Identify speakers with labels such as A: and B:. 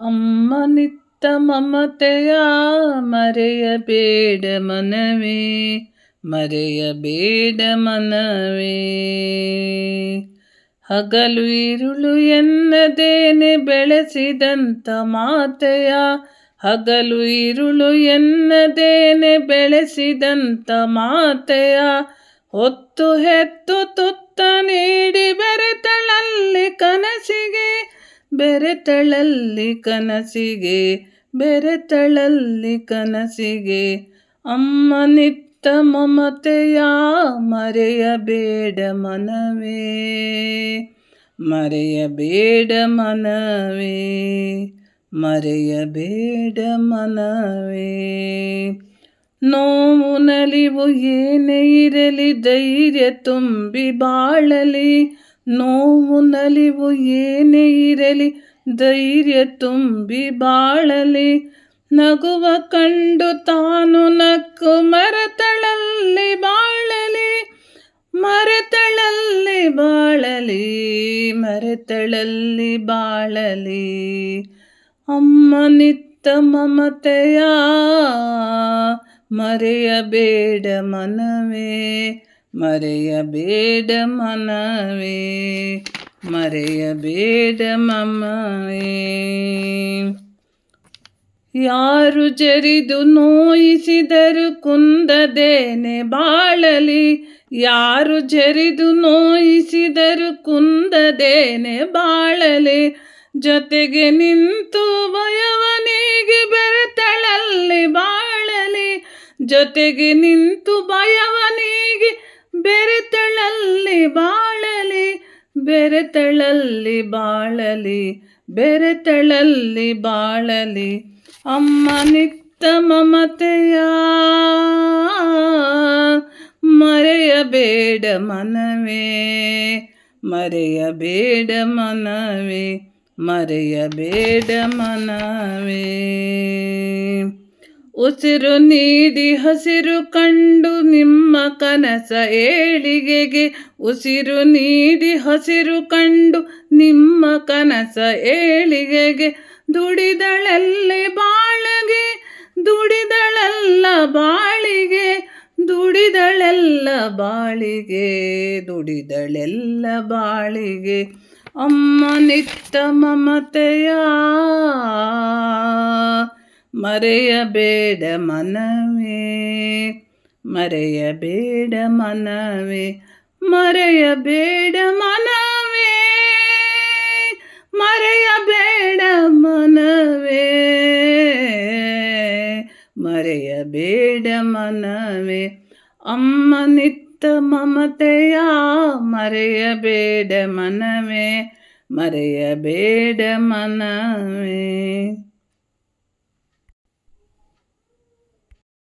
A: ಅಮ್ಮ ನಿತ್ತ ಮಮತೆಯ ಮರೆಯಬೇಡ ಮನವೇ ಮರೆಯಬೇಡ ಮನವೇ. ಹಗಲು ಇರುಳು ಎನ್ನದೇನೆ ಬೆಳೆಸಿದಂತ ಮಾತೆಯ, ಹಗಲು ಇರುಳು ಎನ್ನದೇನೆ ಬೆಳೆಸಿದಂತ ಮಾತೆಯ, ಹೊತ್ತು ಹೆತ್ತು ತುತ್ತ ಬೆರೆತಳಲ್ಲಿ ಕನಸಿಗೆ ಬೆರೆತಳಲ್ಲಿ ಕನಸಿಗೆ. ಅಮ್ಮ ನಿತ್ತ ಮಮತೆಯ ಮರೆಯಬೇಡ ಮನವೇ ಮರೆಯಬೇಡ ಮನವೇ ಮರೆಯಬೇಡ ಮನವೇ. ನೋವು ನಲಿವು ಏನೇ ಇರಲಿ, ಧೈರ್ಯ ತುಂಬಿ ಬಾಳಲಿ ನೋವು ನಲಿವು ಏನೇ ಇರಲಿ, ಧೈರ್ಯ ತುಂಬಿ ಬಾಳಲಿ. ನಗುವ ಕಂಡು ತಾನು ನಕ್ಕು ಮರತಳಲ್ಲಿ ಬಾಳಲಿ ಮರತಳಲ್ಲಿ ಬಾಳಲಿ ಮರತಳಲ್ಲಿ ಬಾಳಲಿ. ಅಮ್ಮ ನಿತ್ತ ಮಮತೆಯ, ಮರೆಯಬೇಡ ಮನವೇ. ಮರೆಯಬೇಡ ಮನವೇ ಮರೆಯಬೇಡ ಮಮವೇ. ಯಾರು ಜರಿದು ನೋಯಿಸಿದರು ಕುಂದದೇನೆ ಬಾಳಲಿ, ಯಾರು ಜರಿದು ನೋಯಿಸಿದರು ಕುಂದದೇನೆ ಬಾಳಲಿ. ಜೊತೆಗೆ ನಿಂತು ಭಯವನಿಗೆ ಬೆರೆತಳಲ್ಲಿ ಬಾಳಲಿ, ಜೊತೆಗೆ ನಿಂತು ಭಯವನಿಗೆ ಬೆರೆತಳಲ್ಲಿ ಬಾಳಲಿ ಬೆರೆತಳಲ್ಲಿ ಬಾಳಲಿ ಅಮ್ಮ ನಿತ್ತ ಮಮತೆಯ ಮರೆಯಬೇಡ ಮನವೇ ಮರೆಯಬೇಡ ಮನವೇ ಮರೆಯಬೇಡ ಮನವೇ. ಉಸಿರು ನೀಡಿ ಹಸಿರು ಕಂಡು ನಿಮ್ಮ ಕನಸ ಏಳಿಗೆಗೆ. ಉಸಿರು ನೀಡಿ ಹಸಿರು ಕಂಡು ನಿಮ್ಮ ಕನಸ ಏಳಿಗೆಗೆ. ದುಡಿದಳಲ್ಲಿ ಬಾಳಗೆ, ದುಡಿದಳಲ್ಲ ಬಾಳಿಗೆ. ದುಡಿದಳೆಲ್ಲ ಬಾಳಿಗೆ ದುಡಿದಳೆಲ್ಲ ಬಾಳಿಗೆ. ಅಮ್ಮ ನಿತ್ತ ಮಮತೆಯ ಮರೆಯಬೇಡ ಮನವೇ ಮರೆಯಬೇಡ ಮನವೇ ಮರೆಯಬೇಡ ಮನವೇ ಮರೆಯಬೇಡ ಮನವೇ ಮರೆಯಬೇಡ ಮನವೇ. ಅಮ್ಮ ನಿತ್ತ ಮಮತೆಯ ಮರೆಯಬೇಡ ಮನವೇ ಮರೆಯಬೇಡ ಮನವೇ.